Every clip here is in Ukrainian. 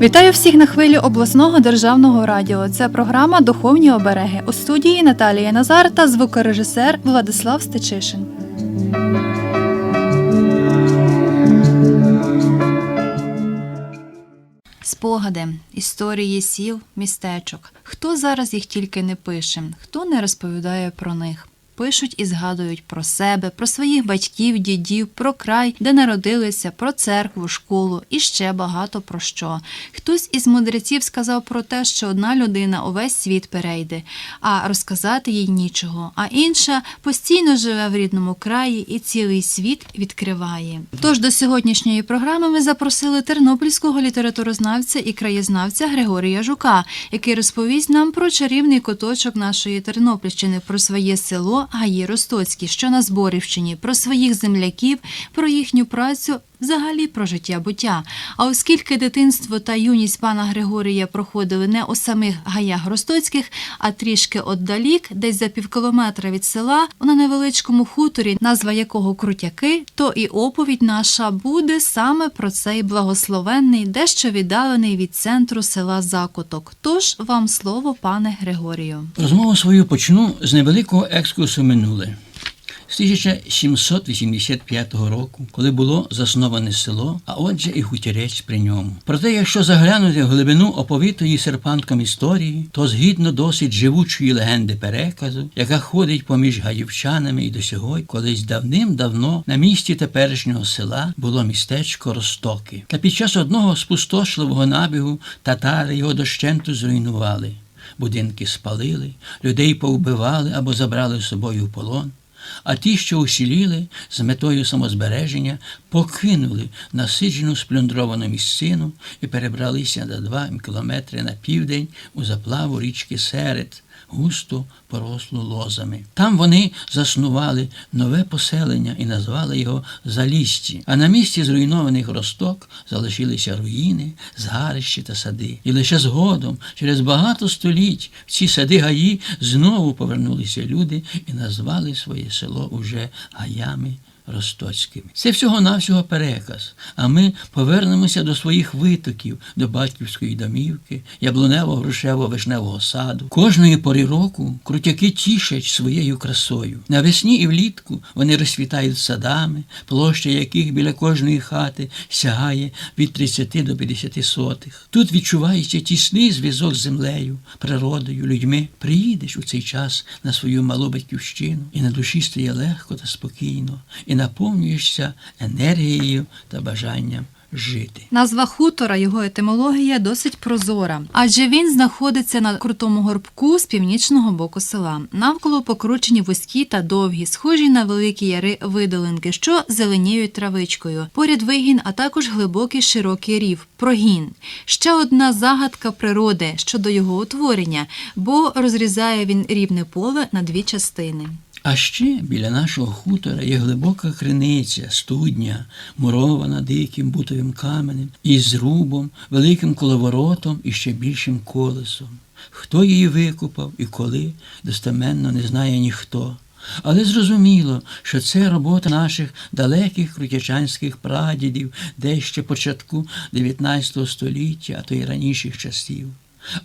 Вітаю всіх на хвилі обласного державного радіо. Це програма Духовні обереги у студії Наталія Назар та звукорежисер Владислав Стечишин. Спогади, історії сіл, містечок. Хто зараз їх тільки не пише, хто не розповідає про них. Пишуть і згадують про себе, про своїх батьків, дідів, про край, де народилися, про церкву, школу і ще багато про що. Хтось із мудреців сказав про те, що одна людина увесь світ перейде, а розказати їй нічого, а інша постійно живе в рідному краї і цілий світ відкриває. Тож до сьогоднішньої програми ми запросили тернопільського літературознавця і краєзнавця Григорія Жука, який розповість нам про чарівний куточок нашої Тернопільщини, про своє село Гаї Ростоцькі, що на Зборівщині, про своїх земляків, про їхню працю. Взагалі про життя буття. А оскільки дитинство та юність пана Григорія проходили не у самих гаях Ростоцьких, а трішки отдалік, десь за півкілометра від села, на невеличкому хуторі, назва якого Крутяки, то і оповідь наша буде саме про цей благословенний, дещо віддалений від центру села Закуток. Тож вам слово, пане Григорію. Розмову свою почну з невеликого екскурсу минуле. З 1785 року, коли було засноване село, а отже і хутірець при ньому. Проте, якщо заглянути в глибину оповитої серпанком історії, то згідно досить живучої легенди переказу, яка ходить поміж гаївчанами і до сьогодні, колись давним-давно на місці теперішнього села було містечко Ростоки. Та під час одного спустошливого набігу татари його дощенту зруйнували. Будинки спалили, людей повбивали або забрали з собою в полон. А ті, що усіліли з метою самозбереження, покинули насиджену сплюндровану місцину і перебралися на два кілометри на південь у заплаву річки Серед, густо порослу лозами. Там вони заснували нове поселення і назвали його Залісті. А на місці зруйнованих росток залишилися руїни, згарищі та сади. І лише згодом, через багато століть, в ці сади гаї знову повернулися люди і назвали своє село уже гаями. Ростоцькими. Це всього-навсього переказ. А ми повернемося до своїх витоків, до батьківської домівки, яблунево-грушево-вишневого саду. Кожної пори року крутяки тішать своєю красою. Навесні і влітку вони розцвітають садами, площа яких біля кожної хати сягає від 30 до 50 сотих. Тут відчувається тісний зв'язок з землею, природою, людьми. Приїдеш у цей час на свою малу батьківщину, і на душі стає легко та спокійно. І наповнюєшся енергією та бажанням жити. Назва хутора, його етимологія досить прозора, адже він знаходиться на крутому горбку з північного боку села. Навколо покручені вузькі та довгі, схожі на великі яри видолинки, що зеленіють травичкою. Поряд вигін, а також глибокий широкий рів, прогін. Ще одна загадка природи щодо його утворення, бо розрізає він рівне поле на дві частини. А ще біля нашого хутора є глибока криниця, студня, мурована диким бутовим каменем, із зрубом, великим коловоротом і ще більшим колесом. Хто її викупав і коли, достеменно не знає ніхто. Але зрозуміло, що це робота наших далеких крутячанських прадідів, десь ще початку 19 століття, а то й раніших часів.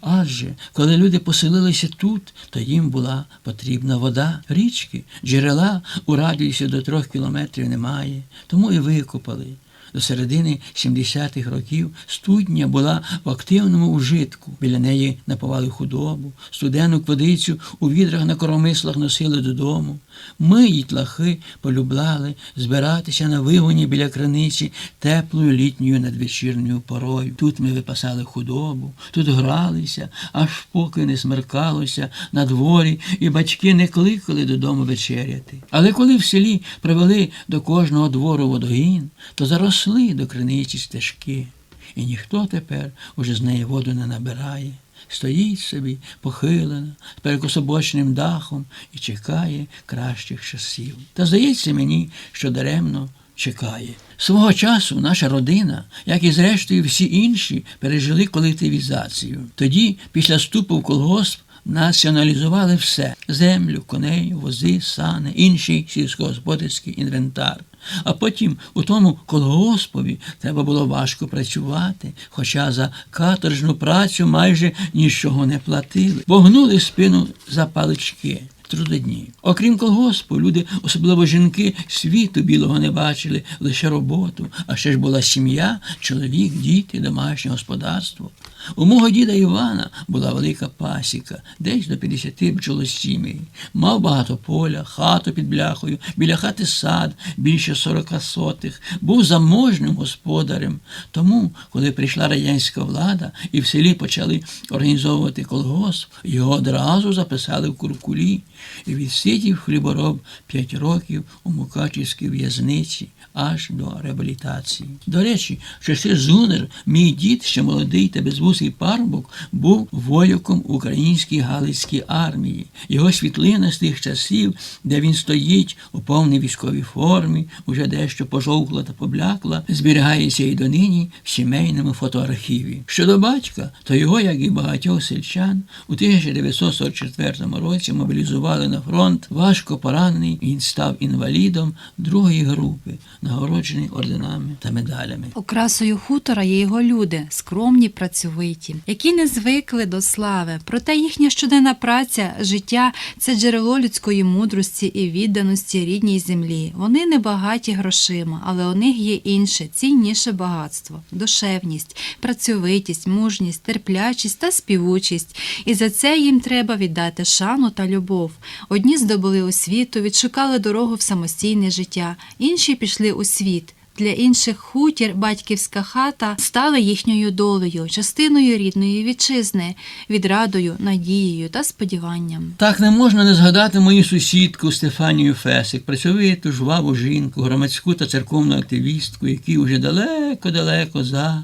Адже коли люди поселилися тут, то їм була потрібна вода, річки, джерела у радіусі до трьох кілометрів немає, тому і викопали. До середини 70-х років студня була в активному ужитку. Біля неї напували худобу, студену квадицю у відрах на коромислах носили додому. Ми, їтлахи, полюбляли збиратися на вигоні біля краниці теплою літньою надвечірньою порою. Тут ми випасали худобу, тут гралися, аж поки не смеркалося на дворі, і батьки не кликали додому вечеряти. Але коли в селі привели до кожного двору водогін, то заросли до криниці стежки, і ніхто тепер уже з неї воду не набирає. Стоїть собі похилена, з перекособочним дахом і чекає кращих часів. Та здається мені, що даремно чекає. Свого часу наша родина, як і зрештою всі інші, пережили колективізацію. Тоді, після вступу в колгосп, націоналізували все: землю, коней, вози, сани, інший сільськогосподарський інвентар. А потім у тому колгоспові треба було важко працювати, хоча за каторжну працю майже нічого не платили, погнули спину за палички. Трудодні. Окрім колгоспу, люди, особливо жінки, світу білого не бачили, лише роботу, а ще ж була сім'я, чоловік, діти, домашнє господарство. У мого діда Івана була велика пасіка, десь до 50 бджолосімей. Мав багато поля, хату під бляхою, біля хати сад, більше 40 сотих, був заможним господарем. Тому, коли прийшла радянська влада і в селі почали організовувати колгосп, його одразу записали в куркулі і відсидів хлібороб 5 років у Мукачівській в'язниці аж до реабілітації. До речі, часи Зунер, мій дід, ще молодий та безвусий парубок, був вояком в українській Галицькій армії. Його світлина з тих часів, де він стоїть у повній військовій формі, уже дещо пожовкла та поблякла, зберігається і донині в сімейному фотоархіві. Щодо батька, то його, як і багатьох сельчан, у 1944 році мобілізували на фронт, важко поранений, він став інвалідом другої групи, нагороджений орденами та медалями. Окрасою хутора є його люди, скромні, працьовиті, які не звикли до слави. Проте їхня щоденна праця, життя це джерело людської мудрості і відданості рідній землі. Вони не багаті грошима, але у них є інше, цінніше багатство, душевність, працьовитість, мужність, терплячість та співучість. І за це їм треба віддати шану та любов. Одні здобули освіту, відшукали дорогу в самостійне життя, інші пішли у світ. Для інших хутір, батьківська хата стала їхньою долею, частиною рідної вітчизни, відрадою, надією та сподіванням. Так не можна не згадати мою сусідку Стефанію Фесик, працьовиту, жваву жінку, громадську та церковну активістку, які вже далеко-далеко за.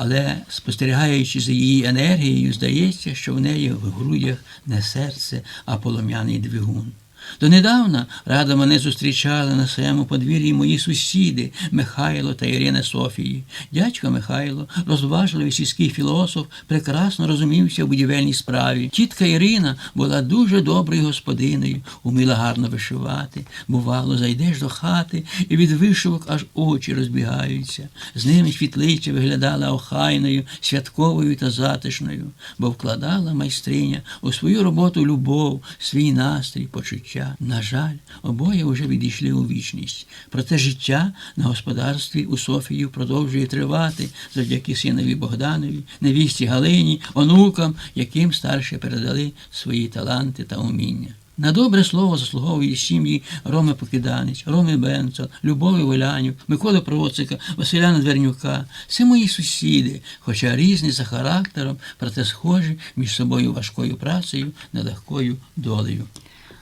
Але спостерігаючи за її енергією, здається, що в неї в грудях не серце, а полум'яний двигун. Донедавна радо мене зустрічали на своєму подвір'ї мої сусіди Михайло та Ірина Софії. Дядько Михайло, розважливий сільський філософ, прекрасно розумівся в будівельній справі. Тітка Ірина була дуже доброю господиною, уміла гарно вишивати. Бувало, зайдеш до хати, і від вишивок аж очі розбігаються. З ними світлиця виглядала охайною, святковою та затишною, бо вкладала майстриня у свою роботу любов, свій настрій, почуття. На жаль, обоє вже відійшли у вічність. Проте життя на господарстві у Софії продовжує тривати завдяки синові Богданові, невісті Галині, онукам, яким старше передали свої таланти та уміння. На добре слово заслуговує сім'ї Роми Покиданець, Роми Бенцо, Любові Волянів, Миколи Процика, Василя Надвернюка. Це мої сусіди, хоча різні за характером, проте схожі між собою важкою працею, нелегкою долею.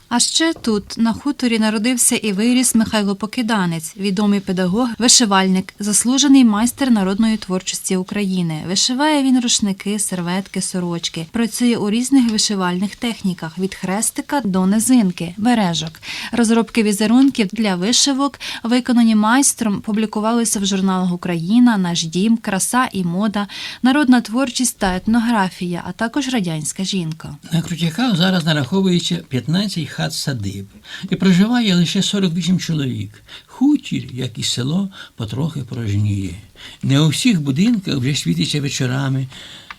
А ще тут на хуторі народився і виріс Михайло Покиданець, відомий педагог, вишивальник, заслужений майстер народної творчості України. Вишиває він рушники, серветки, сорочки. Працює у різних вишивальних техніках від хрестика до низинки, бережок. Розробки візерунків для вишивок, виконані майстром, публікувалися в журналах Україна, Наш дім, Краса і мода, народна творчість та етнографія, а також радянська жінка. На Крутяках зараз нараховується 15 хат садиб і проживає лише 48 чоловік. Хутір, як і село, потрохи порожніє. Не у всіх будинках вже світиться вечорами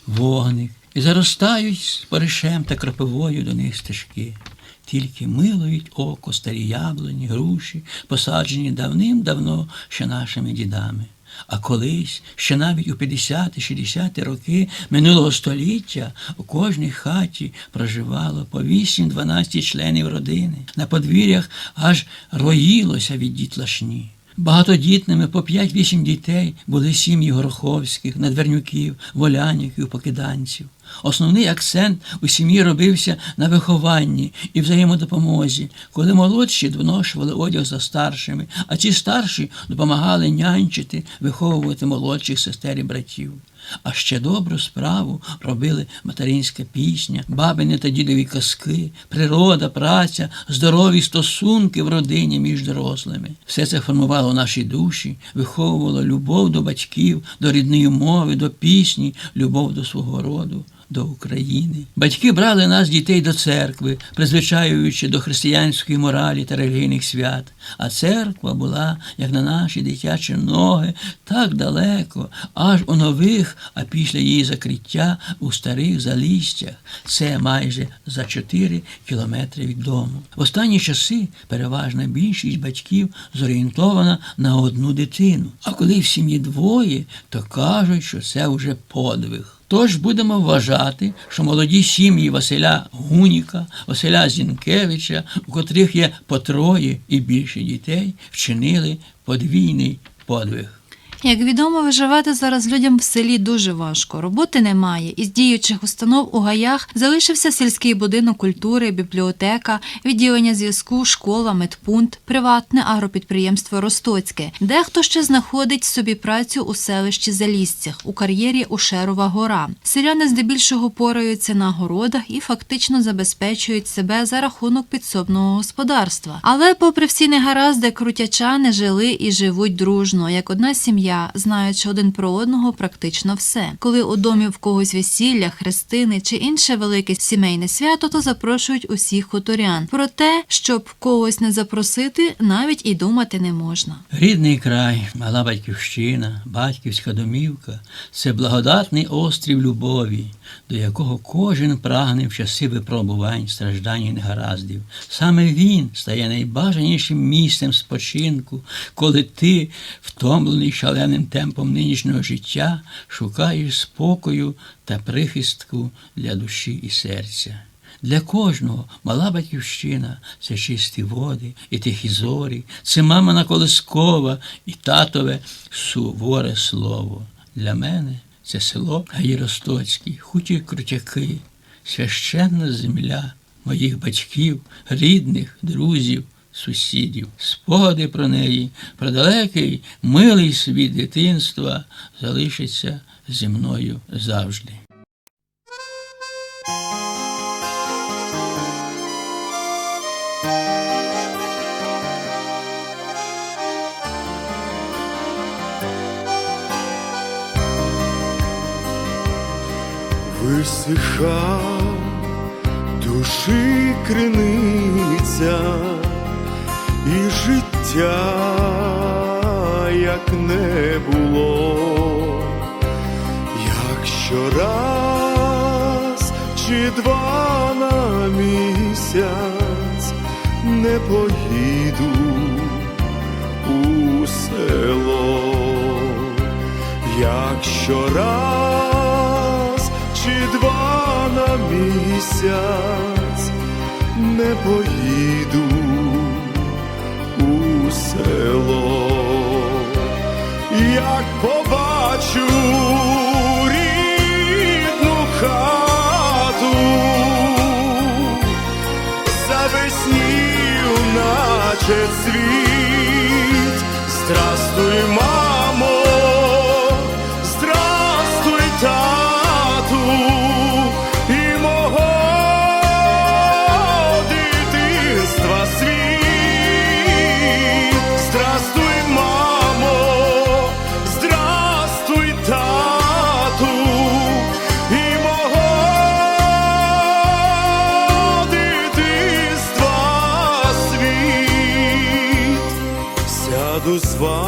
вогник і заростають з паришем та крапивою до них стежки. Тільки милують око старі яблуні, груші, посаджені давним-давно ще нашими дідами. А колись, ще навіть у 50-60 роки минулого століття у кожній хаті проживало по 8-12 членів родини. На подвір'ях аж роїлося від дітлашні. Багатодітними по 5-8 дітей були сім'ї Гороховських, Надвернюків, Воляніків, Покиданців. Основний акцент у сім'ї робився на вихованні і взаємодопомозі, коли молодші доношували одяг за старшими, а ці старші допомагали нянчити, виховувати молодших сестер і братів. А ще добру справу робили материнська пісня, бабини та дідові казки, природа, праця, здорові стосунки в родині між дорослими. Все це формувало наші душі, виховувало любов до батьків, до рідної мови, до пісні, любов до свого роду. До України. Батьки брали нас, дітей, до церкви, призвичаюючи до християнської моралі та релігійних свят. А церква була, як на наші дитячі ноги, так далеко, аж у нових, а після її закриття у старих залістях. Це майже за 4 кілометри від дому. В останні часи переважна більшість батьків зорієнтована на одну дитину. А коли в сім'ї двоє, то кажуть, що це вже подвиг. Тож будемо вважати, що молоді сім'ї Василя Гуніка, Василя Зінкевича, у котрих є по троє і більше дітей, вчинили подвійний подвиг. Як відомо, виживати зараз людям в селі дуже важко. Роботи немає. Із діючих установ у гаях залишився сільський будинок культури, бібліотека, відділення зв'язку, школа, медпункт, приватне агропідприємство Ростоцьке. Дехто ще знаходить собі працю у селищі Залісцях, у кар'єрі Ушерова гора. Селяни здебільшого пораються на городах і фактично забезпечують себе за рахунок підсобного господарства. Але, попри всі негаразди, крутячани жили і живуть дружно, як одна сім'я, знаючи один про одного практично все. Коли у домі в когось весілля, хрестини чи інше велике сімейне свято, то запрошують усіх хуторян. Про те, щоб когось не запросити, навіть і думати не можна. Рідний край, мала батьківщина, батьківська домівка це благодатний острів любові, до якого кожен прагне в часи випробувань, страждань і негараздів. Саме він стає найбажанішим місцем спочинку, коли ти, втомлений шаленим темпом нинішнього життя, шукаєш спокою та прихистку для душі і серця. Для кожного мала батьківщина це чисті води і тихі зорі, це мамина колискова і татове суворе слово. Для мене це село Гаїростоцький, хуті крутяки, священна земля моїх батьків, рідних, друзів, сусідів. Спогади про неї, про далекий, милий світ дитинства залишаться зі мною завжди. Висиха душі криниця і життя, як не було, якщо раз чи два на місяць не поїду у село, якщо раз чи два на місяць не поїду у село, як побачу рідну хату, завеснів, наче цвіт, здрастуй, мамо, тату, і мого дитинства світ, сяду з вами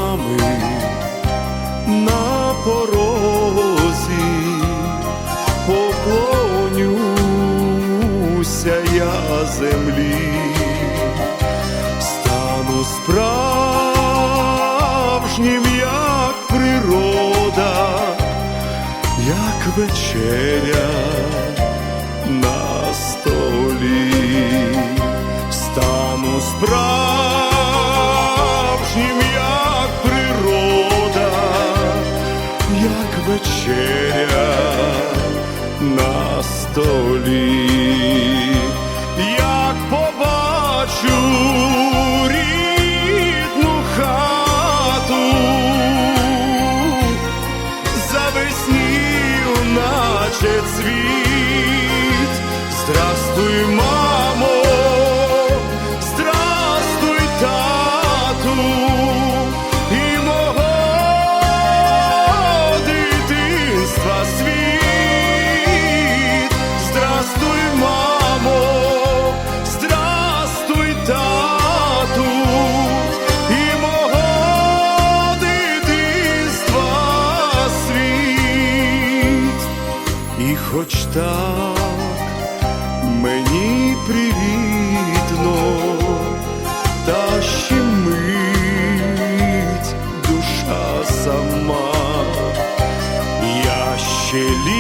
як вечеря на столі, стану справжнім, як природа, як вечеря на столі, наче цвіт, мені привітно, та ще мить душа сама, я ще лі.